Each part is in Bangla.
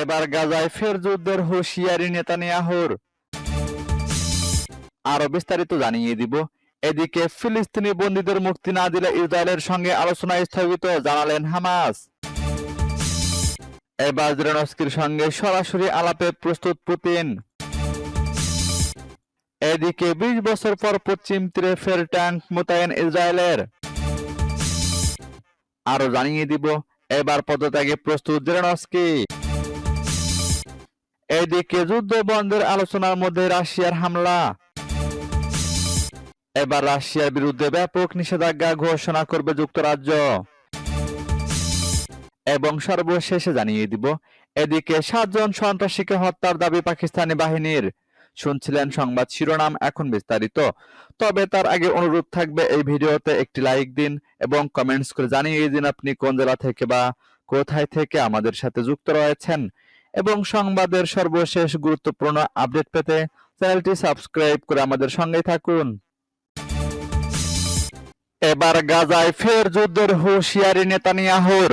এবার গাজায় ফের যুদ্ধের হুঁশিয়ারি নেতানিয়াহুর। আরও বিস্তারিত জানিয়ে দিব। এদিকে ফিলিস্তিনি বন্দীদের মুক্তি না দিলে ইসরায়েলের সঙ্গে আলোচনা স্থগিত জানালেন হামাস। এবার জেলেনস্কির সঙ্গে সরাসরি আলাপে প্রস্তুত পুতিন। এদিকে বিশ বছর পর পশ্চিম তীরে ফের ট্যাঙ্ক মোতায়েন ইসরায়েলের। আরও জানিয়ে দিব, এবার পদত্যাগে প্রস্তুত জেলেনস্কি। এদিকে যুদ্ধ বন্ধের আলোচনার মধ্যে রাশিয়ার হামলা। এবার রাশিয়ার বিরুদ্ধে ব্যাপক নিষেধাজ্ঞা ঘোষণা করবে যুক্তরাজ্য। এবং সর্বশেষে জানিয়ে দিব, এদিকে সাতজন সন্ত্রাসীকে হত্যার দাবি পাকিস্তানি বাহিনীর। শুনছিলেন সংবাদ শিরোনাম এখন বিস্তারিত। তবে তার আগে অনুরোধ থাকবে এই ভিডিওতে একটি লাইক দিন এবং কমেন্টস করে জানিয়ে দিন আপনি কোন জেলা থেকে বা কোথায় থেকে আমাদের সাথে যুক্ত রয়েছেন। এবং সংবাদের সর্বশেষ গুরুত্বপূর্ণ আপডেট পেতে চ্যানেলটি সাবস্ক্রাইব করে আমাদের সঙ্গেই থাকুন। এবার গাজায় ফের যুদ্ধের হুঁশিয়ারি নেতানিয়াহুর।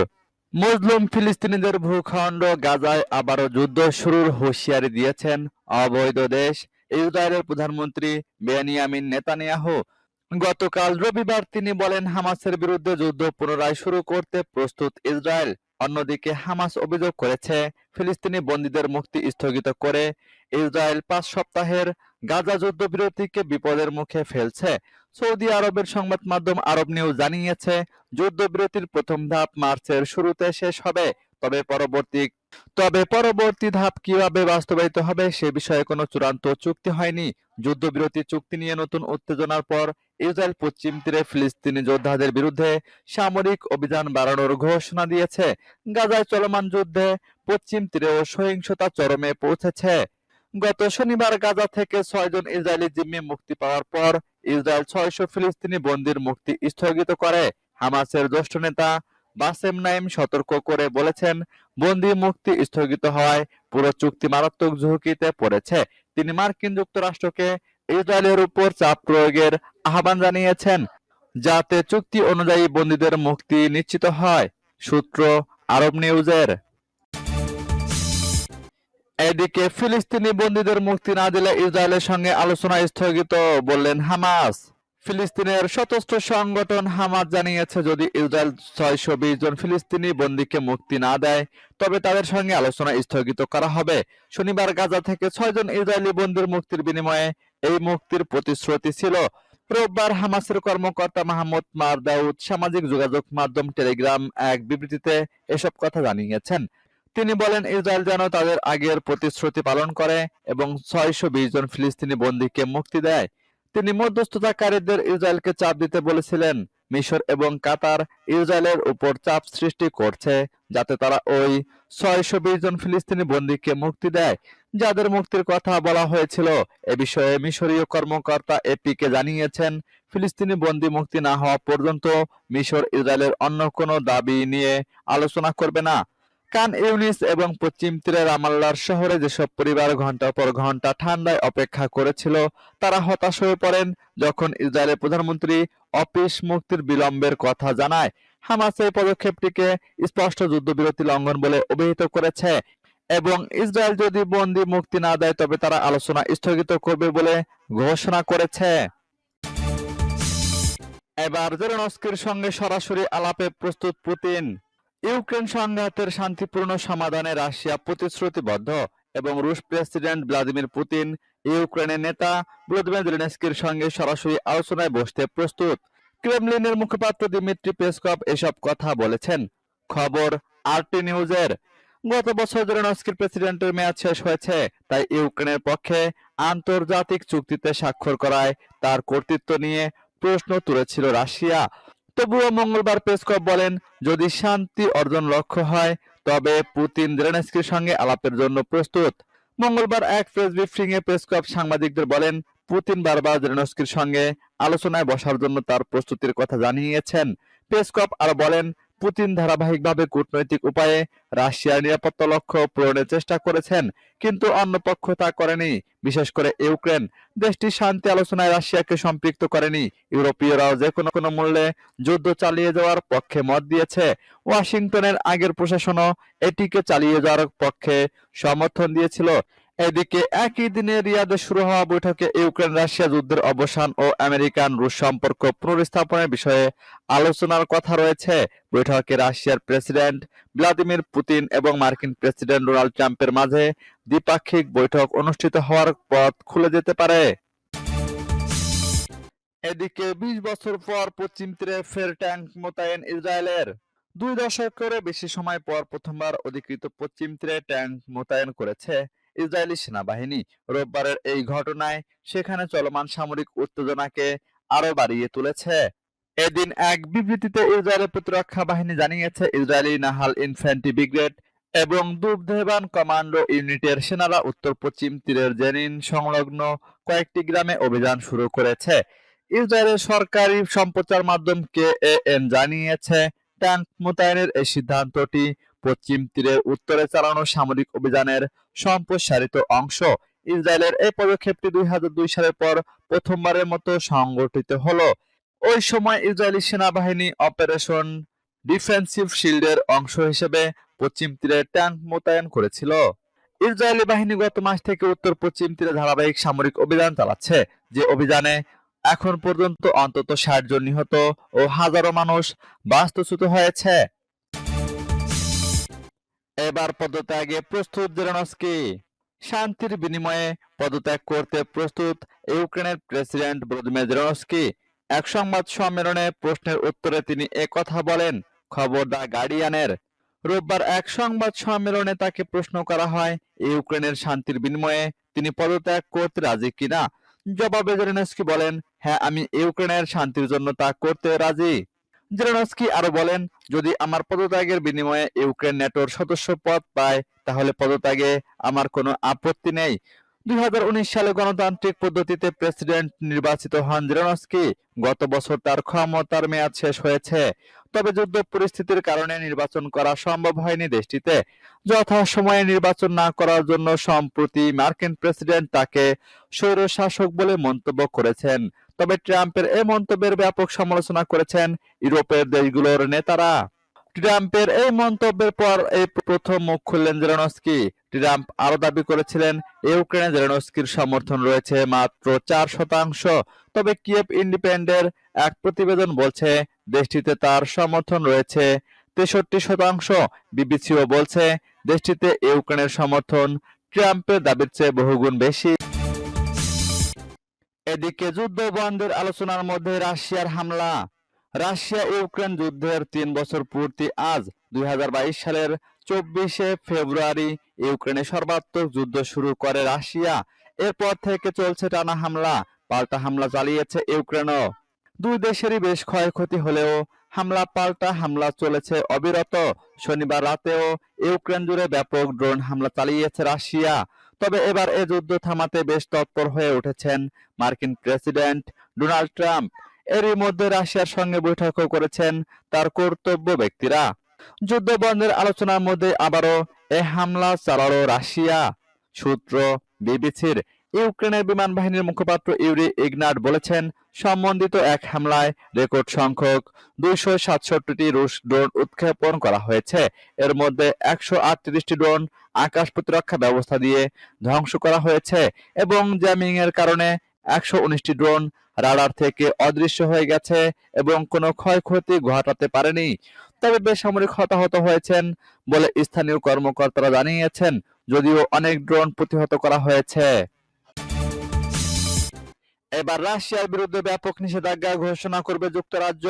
মুসলিম ফিলিস্তিনিদের ভূখণ্ড গাজায় আবারও যুদ্ধ শুরুর হুঁশিয়ারি দিয়েছেন অবৈধ দেশ। ইসরায়েলের প্রধানমন্ত্রী বেনিয়ামিন নেতানিয়াহু। গতকাল রবিবার তিনি বলেন, হামাসের বিরুদ্ধে যুদ্ধ পুনরায় শুরু করতে প্রস্তুত ইসরায়েল। অন্যদিকে হামাস অভিযোগ করেছে, ফিলিস্তিনি বন্দীদের মুক্তি স্থগিত করে ইসরায়েল পাঁচ সপ্তাহের গাজা যুদ্ধবিরতিকে বিপদের মুখে ফেলছে। সৌদি আরবের সংবাদ মাধ্যম আরব নিউজ জানিয়েছে, যুদ্ধবিরতির প্রথম ধাপ মার্চের শুরুতে শেষ হবে, তবে পরবর্তী তবে পরবর্তী ধাপ কীভাবে বাস্তবায়িত হবে সে বিষয়ে কোনো চূড়ান্ত চুক্তি হয়নি। যুদ্ধবিরতি চুক্তি নিয়ে নতুন উত্তেজনার পর ইসরায়েল পশ্চিম তীরে ফিলিস্তিনি যোদ্ধাদের বিরুদ্ধে সামরিক অভিযান বাড়ানোর ঘোষণা দিয়েছে। গাজায় চলমান যুদ্ধে পশ্চিম তীরেও সহিংসতা চরমে পৌঁছেছে। গত শনিবার গাজা থেকে ছয়জন ইসরায়েলি জিম্মি মুক্তি পাওয়ার পর ইসরায়েল ছয়শো ফিলিস্তিনি বন্দির মুক্তি স্থগিত করে। হামাসের জ্যেষ্ঠ নেতা বাসেম নাইম সতর্ক করে বলেছেন, বন্দি মুক্তি স্থগিত হওয়ায় পুরো চুক্তি মারাত্মক ঝুঁকিতে পড়েছে। তিনি মার্কিন যুক্তরাষ্ট্রকে ইসরায়েলের উপর চাপ প্রয়োগের আহ্বান জানিয়েছেন, যাতে চুক্তি অনুযায়ী বন্দীদের মুক্তি নিশ্চিত হয়। সূত্র আরব নিউজের। এদিকে ফিলিস্তিনি বন্দীদের মুক্তি না দিলে ইসরায়েলের সঙ্গে আলোচনা স্থগিত বললেন হামাস। ফিলিস্তিনের সশস্ত্র সংগঠন হামাস জানিয়েছে, যদি ইসরায়েল ছয়শো বিশ জন ফিলিস্তিনি বন্দীকে মুক্তি না দেয়, তবে তাদের সঙ্গে আলোচনা স্থগিত করা হবে। শনিবার গাজা থেকে ছয়জন ইসরায়েলি বন্দীর মুক্তির বিনিময়ে এই মুক্তির প্রতিশ্রুতি ছিল। রোববার হামাসের কর্মকর্তা মাহমুদ মার দাউদ সামাজিক যোগাযোগ মাধ্যম টেলিগ্রাম এক বিবৃতিতে এসব কথা জানিয়েছেন। তিনি বলেন, ইসরায়েল যেন তাদের আগের প্রতিশ্রুতি পালন করে এবং ছয়শো বিশ জন ফিলিস্তিনি বন্দীকে মুক্তি দেয়। তিনি মধ্যস্থতাকারীদের ইসরায়েলকে চাপ দিতে বলেছিলেন। মিশর এবং কাতার ইসরায়েলের উপর চাপ সৃষ্টি করছে, যাতে তারা ওই ছয়শো বিশ জন ফিলিস্তিনি বন্দীকে মুক্তি দেয়। যাদের মুক্তির কথা বলা হয়েছিল, এ বিষয়ে মিশরীয় কর্মকর্তা এপিকে জানিয়েছেন, ফিলিস্তিনি বন্দী মুক্তি না হওয়া পর্যন্ত মিশর ইসরায়েলের অন্য কোনো দাবি নিয়ে আলোচনা করবে না। কান ইউনিস এবং পশ্চিম তীরের রামাল্লার শহরে যেসব পরিবার ঘণ্টার পর ঘণ্টা ঠান্ডায় অপেক্ষা করেছিল, তারা হতাশ হয়ে পড়েন যখন ইসরায়েলের প্রধানমন্ত্রী অফিস মুক্তির বিলম্বের কথা জানায়। হামাস এই পদক্ষেপটিকে স্পষ্ট যুদ্ধবিরতি লঙ্ঘন বলে অভিহিত করেছে এবং ইসরায়েল যদি বন্দী মুক্তি না দেয়, তবে তারা আলোচনা স্থগিত করবে বলে ঘোষণা করেছে। এবার জেলেনস্কির সঙ্গে সরাসরি আলাপে প্রস্তুত পুতিন। ইউক্রেন সংঘাতের শান্তিপূর্ণ সমাধানে রাশিয়া প্রতিশ্রুতিবদ্ধ এবং রুশ প্রেসিডেন্ট ভ্লাদিমির পুতিন, ইউক্রেনের নেতা ভ্লাদিমির সঙ্গে সরাসরি আলোচনায় বসতে প্রস্তুত। ক্রেমলিনের মুখপাত্র দিমিত্রি পেসকভ এসব কথা বলেছেন। খবর আরটি নিউজের। গত বছর জেলেনস্কির প্রেসিডেন্টের মেয়াদ শেষ হয়েছে, তাই ইউক্রেনের পক্ষে আন্তর্জাতিক চুক্তিতে স্বাক্ষর করায় তার কর্তৃত্ব নিয়ে প্রশ্ন তুলেছিল রাশিয়া। তবুও মঙ্গলবার পেসকভ বলেন, যদি শান্তি অর্জন লক্ষ্য হয়, তবে পুতিন জেলেনস্কির সঙ্গে আলাপের জন্য প্রস্তুত। মঙ্গলবার এক প্রেস এ পেসকভ সাংবাদিকদের বলেন, পুতিন বারবার জেলেনস্কির সঙ্গে আলোচনায় বসার জন্য তার প্রস্তুতির কথা জানিয়েছেন। পেসকভ আর বলেন পুতিন ধারাবাহিকভাবে কূটনৈতিক উপায়ে রাশিয়ার নিরাপত্তা লক্ষ্য পূরণের চেষ্টা করেছেন, কিন্তু অন্য পক্ষ তা করেনি। বিশেষ করে ইউক্রেন। দেশটি শান্তি আলোচনায় রাশিয়াকে সম্পৃক্ত করেনি। ইউরোপীয়রাও যে কোনো কোনো মূল্যে যুদ্ধ চালিয়ে যাওয়ার পক্ষে মত দিয়েছে। ওয়াশিংটনের আগের প্রশাসনও এটিকে চালিয়ে যাওয়ার পক্ষে সমর্থন দিয়েছিল। এদিকে একই দিনে রিয়াদে শুরু হওয়া বৈঠকে ইউক্রেন, রাশিয়া যুদ্ধের অবসান ও আমেরিকান রুশ সম্পর্ক পুনর্স্থাপনের বিষয়ে আলোচনার কথা রয়েছে। বৈঠকে রাশিয়ার প্রেসিডেন্ট ভ্লাদিমির পুতিন এবং মার্কিন প্রেসিডেন্ট ডোনাল্ড ট্রাম্পের মাঝে দ্বিপাক্ষিক বৈঠক অনুষ্ঠিত হওয়ার পথ খুলে যেতে পারে। এদিকে বিশ বছর পর পশ্চিম তীরে ফের ট্যাঙ্ক মোতায়েন ইসরায়েলের। দুই দশকেরও বেশি সময় পর প্রথমবার অধিকৃত পশ্চিম তীরে ট্যাঙ্ক মোতায়েন করেছে ইসরায়েলি সেনাবাহিনী রোববারের এই ঘটনায় সেখানে চলমান সামরিক উত্তেজনাকে আরও বাড়িয়ে তুলেছে। এদিন এক বিবৃতিতে ইসরায়েলের প্রতিরক্ষা বাহিনী জানিয়েছে, ইসরায়েলি নাহাল ইনফ্যান্ট্রি ব্রিগেড এবং দুর্ধেবান কমান্ডো ইউনিটের সেনারা উত্তর পশ্চিম তীরের জেনিন সংলগ্ন কয়েকটি গ্রামে অভিযান শুরু করেছে। ইসরায়েলের সরকারি সম্প্রচার মাধ্যম কেএএন জানিয়েছে, ট্যাঙ্ক মোতায়েনের এই সিদ্ধান্তটি পশ্চিম তীরের উত্তরে চালানো সামরিক অভিযানের সম্প্রসারিত অংশ। ইসরায়েলের এই পদক্ষেপটি দুই হাজার দুই সালের পর প্রথমবারের মতো সংগঠিত হলো। ওই সময় ইসরায়েলি সেনাবাহিনী অপারেশন ডিফেন্সিভ শিল্ডের অংশ হিসেবে পশ্চিম তীরে ট্যাঙ্ক মোতায়েন করেছিল। ইসরায়েলি বাহিনী গত মাস থেকে উত্তর পশ্চিম তীরে ধারাবাহিক সামরিক অভিযান চালাচ্ছে, যে অভিযানে এখন পর্যন্ত অন্তত ষাট জন নিহত ও হাজারো মানুষ বাস্তুচ্যুত হয়েছে। এবার পদত্যাগে প্রস্তুত জেলেনস্কি শান্তির বিনিময়ে পদত্যাগ করতে প্রস্তুত ইউক্রেনের প্রেসিডেন্ট ভলোদিমির জেলেনস্কি এক সংবাদ সম্মেলনে প্রশ্নের উত্তরে তিনি কথা বলেন, খবর দা গার্ডিয়ানের। রোববার এক সংবাদ সম্মেলনে তাকে প্রশ্ন করা হয়, ইউক্রেনের শান্তির বিনিময়ে তিনি পদত্যাগ করতে রাজি কিনা? জবাবে জেলেনস্কি বলেন হ্যাঁ আমি ইউক্রেনের শান্তির জন্য তা করতে রাজি। জেলেনস্কি আরও বলেন, যদি আমার পদত্যাগের বিনিময়ে ইউক্রেন নেটোর সদস্য পদ পায়, তাহলে পদত্যাগে আমার কোনো আপত্তি নেই। দুই সালে গণতান্ত্রিক পদ্ধতিতে প্রেসিডেন্ট নির্বাচিত হন জেলেনস্কি। গত বছর তার ক্ষমতার মেয়াদ শেষ হয়েছে। তবে যুদ্ধ পরিস্থিতির কারণে নির্বাচন করা সম্ভব হয়নি দেশটিতে। যথাসময়ে নির্বাচন না করার জন্য সম্প্রতি মার্কিন প্রেসিডেন্ট তাকে স্বৈরশাসক বলে মন্তব্য করেছেন। তবে ট্রাম্পের এই মন্তব্যের ব্যাপক সমালোচনা করেছেন ইউরোপের দেশগুলোর নেতারা। ট্রাম্পের এই মন্তব্যের পর এই প্রথম মুখ খুললেন জেলেনস্কি। ট্রাম্প আরও দাবি করেছিলেন, ইউক্রেনে জেলেনস্কির সমর্থন রয়েছে মাত্র চার শতাংশ। তবে কিয়েভ ইন্ডিপেন্ডের এক প্রতিবেদন বলছে, দেশটিতে তার সমর্থন রয়েছে তেষট্টি শতাংশ। বিবিসিও বলছে, দেশটিতে ইউক্রেনের সমর্থন ট্রাম্পের দাবির চেয়ে বহুগুণ বেশি। এদিকে যুদ্ধ বন্ধের আলোচনার মধ্যে রাশিয়ার হামলা। রাশিয়া ইউক্রেন যুদ্ধের তিন বছর পূর্তি আজ দুই সালের চব্বিশে ফেব্রুয়ারি ইউক্রেনে সর্বাত্মক যুদ্ধ শুরু করে রাশিয়া। এরপর থেকে চলছে টানা হামলা, পাল্টা হামলা চালিয়েছে ইউক্রেনও। দুই দেশেরই বেশ ক্ষয়ক্ষতি হলেও হামলা, পাল্টা হামলা চলেছে অবিরত। শনিবার রাতেও ইউক্রেন জুড়ে ব্যাপক ড্রোন হামলা চালিয়েছে রাশিয়া। তবে এবার এ যুদ্ধ থামাতে বেশ তৎপর হয়ে উঠেছেন মার্কিন প্রেসিডেন্ট ডোনাল্ড ট্রাম্প। এরই মধ্যে রাশিয়ার সঙ্গে বৈঠকও করেছেন তার কর্তব্য ব্যক্তিরা। যুদ্ধ বন্ধের আলোচনার মধ্যে আবারও এ হামলা চালালো রাশিয়া। সূত্র বিবিসির ইউক্রেনের বিমান বাহিনীর মুখপাত্র ইউরি ইগনাট বলেছেন, সম্বন্ধিত এক হামলায় রেকর্ড সংখ্যক দুইশো সাতষট্টিটি রুশ ড্রোন উৎক্ষেপণ করা হয়েছে। এর মধ্যে একশো আটত্রিশটি ড্রোন আকাশ প্রতিরক্ষা ব্যবস্থা দিয়ে ধ্বংস করা হয়েছে এবং জ্যামিং এর কারণে একশো উনিশটি ড্রোন রাডার থেকে অদৃশ্য হয়ে গেছে এবং কোনো ক্ষয়ক্ষতি ঘটাতে পারেনি। তবে বেসামরিক হতাহত হয়েছেন বলে স্থানীয় কর্মকর্তারা জানিয়েছেন, যদিও অনেক ড্রোন প্রতিহত করা হয়েছে। এবার রাশিয়ার বিরুদ্ধে ব্যাপক নিষেধাজ্ঞা ঘোষণা করবে যুক্তরাজ্য।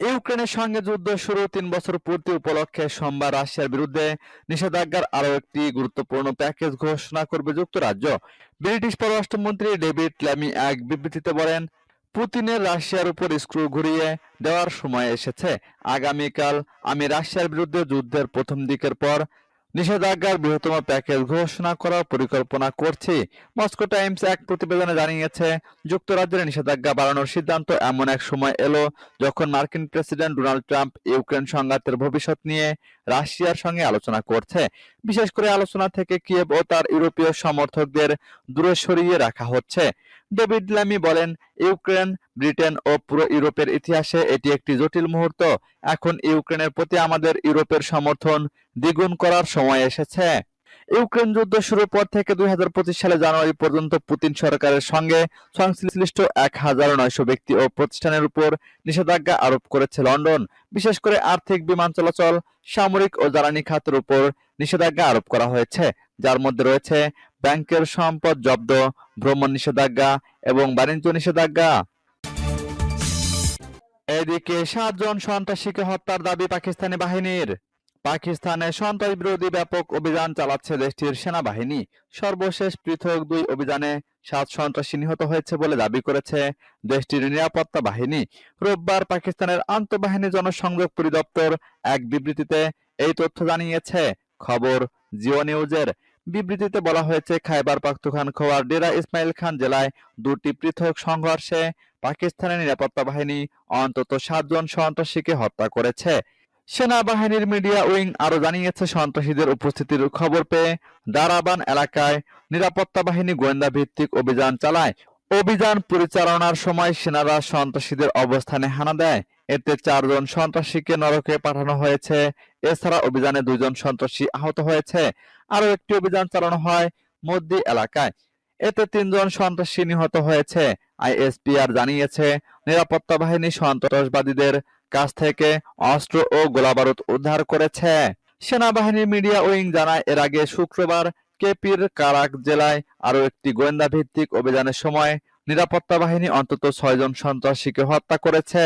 ইউক্রেনের সঙ্গে যুদ্ধ শুরু তিন বছর পূর্তি উপলক্ষে সোমবার রাশিয়ার বিরুদ্ধে নিষেধাজ্ঞার আরও একটি গুরুত্বপূর্ণ প্যাকেজ ঘোষণা করবে যুক্তরাজ্য। ব্রিটিশ পররাষ্ট্রমন্ত্রী ডেভিড ল্যামি এক বিবৃতিতে বলেন পুতিনের রাশিয়ার উপর স্ক্রু ঘুরিয়ে দেওয়ার সময় এসেছে। আগামীকাল আমি রাশিয়ার বিরুদ্ধে যুদ্ধের প্রথম দিকের পর নিষেধাজ্ঞার বৃহত্তম প্যাকেজ ঘোষণা করার পরিকল্পনা করছি। মস্কো টাইমস এক প্রতিবেদনে জানিয়েছে, যুক্তরাজ্যের নিষেধাজ্ঞা বাড়ানোর সিদ্ধান্ত এমন এক সময় এলো যখন মার্কিন প্রেসিডেন্ট ডোনাল্ড ট্রাম্প ইউক্রেন সংঘাতের ভবিষ্যৎ নিয়ে রাশিয়ার সঙ্গে আলোচনা করছে। বিশেষ করে আলোচনা থেকে কিয়েভ ও তার ইউরোপীয় সমর্থকদের দূরে সরিয়ে রাখা হচ্ছে। ডেভিড ল্যামি বলেন, ইউক্রেন, ব্রিটেন ও পুরো ইউরোপের ইতিহাসে এটি একটি জটিল মুহূর্ত। এখন ইউক্রেনের প্রতি আমাদের ইউরোপের সমর্থন দ্বিগুণ করার সময় এসেছে। ইউক্রেন যুদ্ধ শুরুর পর থেকে দুই সালে জানুয়ারি পর্যন্ত পুতিন সরকারের সঙ্গে সংশ্লিষ্ট এক হাজার নয়শো ব্যক্তি ও প্রতিষ্ঠানের উপর নিষেধাজ্ঞা আরোপ করেছে লন্ডন। বিশেষ করে আর্থিক বিমান চলাচল, সামরিক ও জ্বালানি খাতের উপর নিষেধাজ্ঞা আরোপ করা হয়েছে। যার মধ্যে রয়েছে ব্যাংকের সম্পদ জব্দ, ভ্রমণ নিষেধাজ্ঞা এবং বাণিজ্য নিষেধাজ্ঞা। এদিকে সাতজন সন্ত্রাসীকে হত্যার দাবি পাকিস্তানি বাহিনীর। পাকিস্তানে সন্ত্রাস বিরোধী ব্যাপক অভিযান চালাচ্ছে দেশটির সেনাবাহিনী। সর্বশেষ পৃথক দুই অভিযানে সাত সন্ত্রাসী নিহত হয়েছে বলে দাবি করেছে দেশটির নিরাপত্তা বাহিনী। রোববার পাকিস্তানের আন্তঃবাহিনী জনসংযোগ পরিদপ্তর এক বিবৃতিতে এই তথ্য জানিয়েছে। খবর জিও নিউজের। বিবৃতিতে বলা হয়েছে, খাইবার পাখতুনখোয়ার ডেরা ইসমাইল খান জেলায় দুটি পৃথক সংঘর্ষে পাকিস্তানের নিরাপত্তা বাহিনী অন্তত সাতজন সন্ত্রাসীকে হত্যা করেছে। সেনাবাহিনীর মিডিয়া উইং আরও জানিয়েছে, সন্ত্রাসীদের উপস্থিতির খবর পেয়ে দারাবান এলাকায় নিরাপত্তা বাহিনী গোয়েন্দা ভিত্তিক অভিযান চালায়। অভিযান পরিচালনার সময় সেনারা সন্ত্রাসীদের অবস্থানে হানা দেয়। এতে চারজন সন্ত্রাসীকে নরকে পাঠানো হয়েছে। এছাড়া অভিযানে দুইজন সন্ত্রাসী আহত হয়েছে। আরও একটি অভিযান চালানো হয় মদ্দি এলাকায়। এতে তিনজন সন্ত্রাসী নিহত হয়েছে। আইএসপিআর জানিয়েছে, নিরাপত্তা বাহিনী সন্ত্রাসবাদীদের কাছ থেকে অস্ত্র ও গোলাবারুদ উদ্ধার করেছে। সেনাবাহিনীর মিডিয়া উইং জানায়, এর আগে শুক্রবার কেপির কারাক জেলায় আরও একটি গোয়েন্দা ভিত্তিক অভিযানের সময় নিরাপত্তা বাহিনী অন্তত ছয়জন সন্ত্রাসীকে হত্যা করেছে।